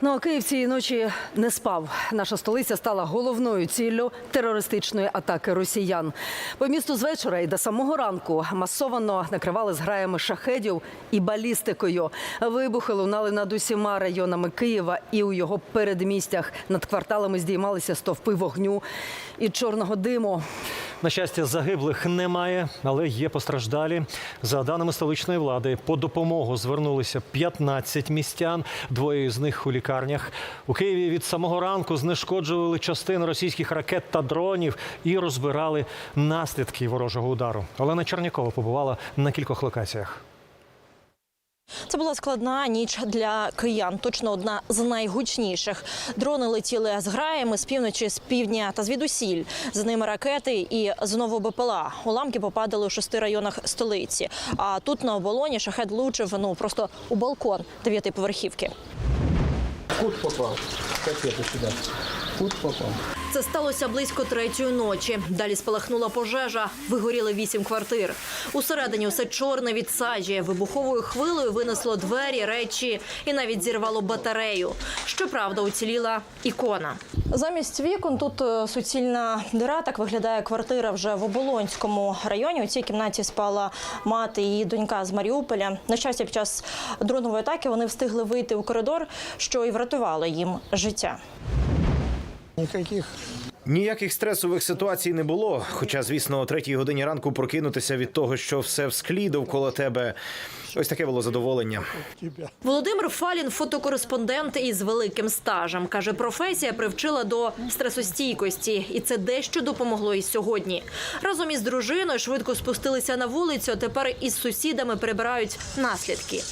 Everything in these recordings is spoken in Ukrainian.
Ну а Київ цієї ночі не спав. Наша столиця стала головною ціллю терористичної атаки росіян. По місту з вечора і до самого ранку масовано накривали зграями шахедів і балістикою. Вибухи лунали над усіма районами Києва і у його передмістях. Над кварталами здіймалися стовпи вогню і чорного диму. На щастя, загиблих немає, але є постраждалі. За даними столичної влади, по допомогу звернулися 15 містян. Двоє з них у лікарнях. У Києві від самого ранку знешкоджували частини російських ракет та дронів і розбирали наслідки ворожого удару. Олена Чернякова побувала на кількох локаціях. Це була складна ніч для киян. Точно одна з найгучніших. Дрони летіли з граями з півночі, з півдня та звідусіль. За ними ракети і знову БПЛА. Уламки попадали у шести районах столиці. А тут на оболоні шахет влучив ну просто у балкон дев'ятиповерхівки. Кут попал. Кассету сюда. Кут попал. Це сталося близько третьої ночі. Далі спалахнула пожежа. Вигоріли вісім квартир. Усередині усе чорне від сажі. Вибуховою хвилею винесло двері, речі і навіть зірвало батарею. Щоправда, уціліла ікона. Замість вікон тут е, суцільна дира. Так виглядає квартира вже в Оболонському районі. У цій кімнаті спала мати і донька з Маріуполя. На щастя, під час дронової атаки вони встигли вийти у коридор, що і врятувало їм життя. Никаких Ніяких стресових ситуацій не було. Хоча, звісно, о третій годині ранку прокинутися від того, що все в склі довкола тебе. Ось таке було задоволення. Володимир Фалін фотокореспондент із великим стажем. Каже, професія привчила до стресостійкості, і це дещо допомогло і сьогодні. Разом із дружиною швидко спустилися на вулицю. Тепер із сусідами прибирають наслідки.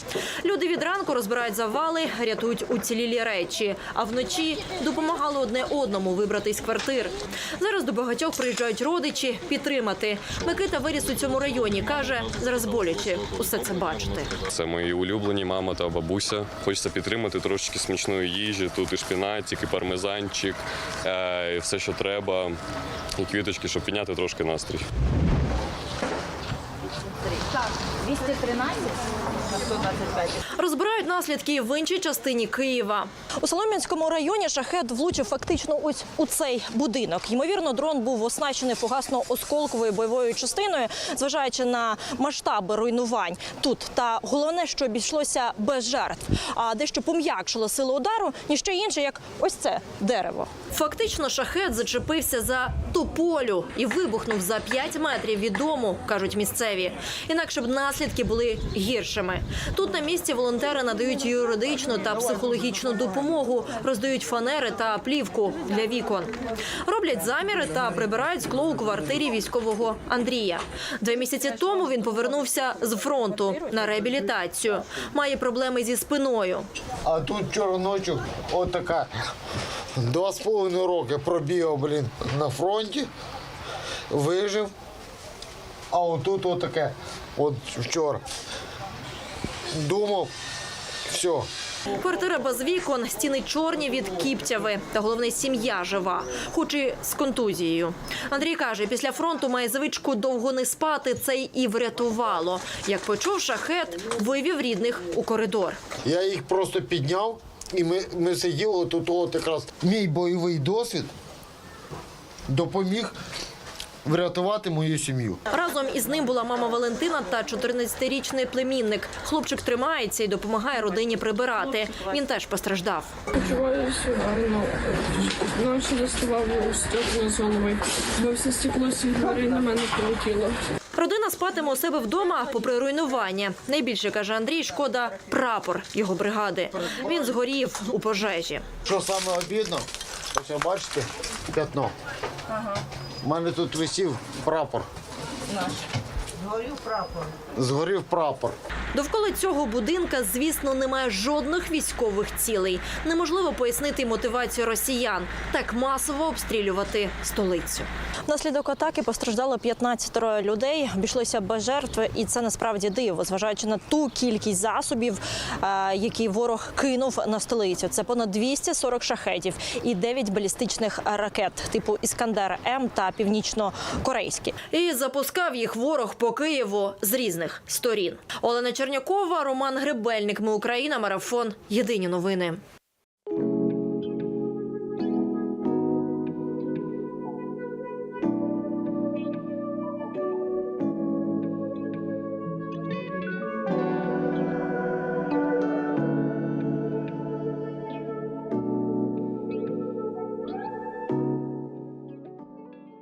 Люди від ранку розбирають завали, рятують уцілілі речі, а вночі допомагали одне одному вибрати з квартир. Зараз до багатьох приїжджають родичі підтримати. Микита виріс у цьому районі. каже, зараз боляче усе це бачити. Це мої улюблені мама та бабуся. Хочеться підтримати трошки смачної їжі. Тут і шпінатик, і пармезанчик, е, і все, що треба, і квіточки, щоб підняти трошки настрій. 213 на 125. Розбирають наслідки в іншій частині Києва. У Солом'янському районі шахет влучив фактично ось у цей будинок. Ймовірно, дрон був оснащений фугасно-осколковою бойовою частиною, зважаючи на масштаби руйнувань тут. Та головне, що обійшлося без жертв. А дещо пом'якшило силу удару, ніщо інше, як ось це дерево. Фактично, шахет зачепився за тополю і вибухнув за 5 метрів від дому, кажуть місцеві. Інакше б наслідки були гіршими. Тут на місці волонтери надають юридичну та психологічну допомогу, роздають фанери та плівку для вікон. Роблять заміри та прибирають скло у квартирі військового Андрія. Два місяці тому він повернувся з фронту на реабілітацію. Має проблеми зі спиною. А тут вчора ночі от така два з половиною роки пробігав, блін, на фронті, вижив. А отут от таке, от вчора. Думав, все. Квартира без вікон, стіни чорні від кіптяви. Та головне, сім'я жива, хоч і з контузією. Андрій каже, після фронту має звичку довго не спати. Це й і врятувало. Як почув шахет, вивів рідних у коридор. Я їх просто підняв, і ми, ми сиділи тут, от якраз мій бойовий досвід допоміг врятувати мою сім'ю. Разом із ним була мама Валентина та 14-річний племінник. Хлопчик тримається і допомагає родині прибирати. Він теж постраждав. Почуваюся гарно. Ночі доставав стекло з голови. Бо все стекло двері на мене полетіло. Родина спатиме у себе вдома попри руйнування. Найбільше каже Андрій, шкода прапор його бригади. Він згорів у пожежі. Що саме обідно, ось ви бачите, п'ятно. У мене тут висів прапор. Наш. Згорів прапор. Згорів прапор. Довкола цього будинка, звісно, немає жодних військових цілей. Неможливо пояснити мотивацію росіян так масово обстрілювати столицю. Внаслідок атаки постраждало 15 людей. Обійшлося без жертв, і це насправді диво, зважаючи на ту кількість засобів, е, які ворог кинув на столицю. Це понад 240 шахетів і 9 балістичних ракет типу Іскандер М та північно-корейські. І запускав їх ворог по Києву з різних сторін. Олена Чернякова, Роман Гребельник. Ми Україна. Марафон. Єдині новини.